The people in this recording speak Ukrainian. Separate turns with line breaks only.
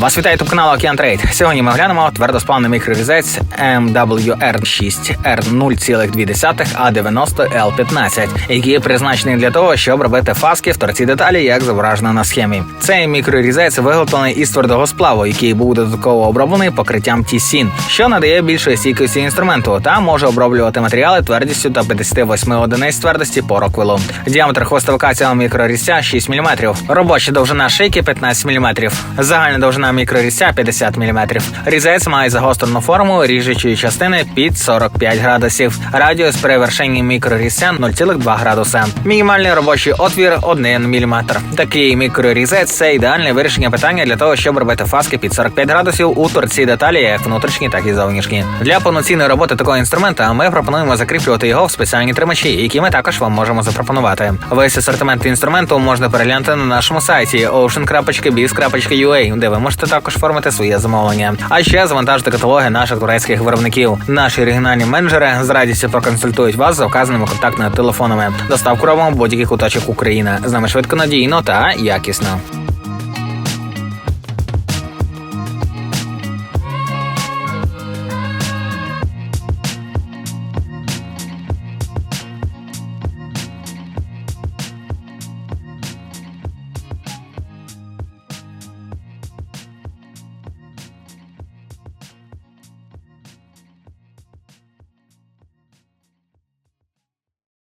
Вас вітає тут канал Океан Трейд. Сьогодні ми глянемо твердосплавний мікрорізець MWR6 R0,2 A90 L15, який призначений для того, щоб робити фаски в торці деталі, як зображено на схемі. Цей мікрорізець виготовлений із твердого сплаву, який був додатково оброблений покриттям T-SIN, що надає більшої стійкості інструменту та може оброблювати матеріали твердістю до 58 одиниць твердості по роквелу. Діаметр хвостовика цього мікрорізця 6 мм. Робоча довжина шийки 15 мм. Загальна довжина мікрорізця 50 мм. Різець має загострену форму ріжучої частини під 45 градусів. Радіус при вершенні мікрорізця 0,2 градуса. Мінімальний робочий отвір 1 мм. Такий мікрорізець це ідеальне вирішення питання для того, щоб робити фаски під 45 градусів у торці деталі, як внутрішні, так і зовнішні. Для повноцінної роботи такого інструмента ми пропонуємо закріплювати його в спеціальні тримачі, які ми також вам можемо запропонувати. Весь асортимент інструменту можна переглянути на нашому сайті ocean.biz.ua, де ви можете також оформити своє замовлення. А ще завантажити каталоги наших турецьких виробників. Наші регіональні менеджери з радістю проконсультують вас за вказаними контактними телефонами. Доставку робимо в будь-який куточок України. З нами швидко надійно та якісно.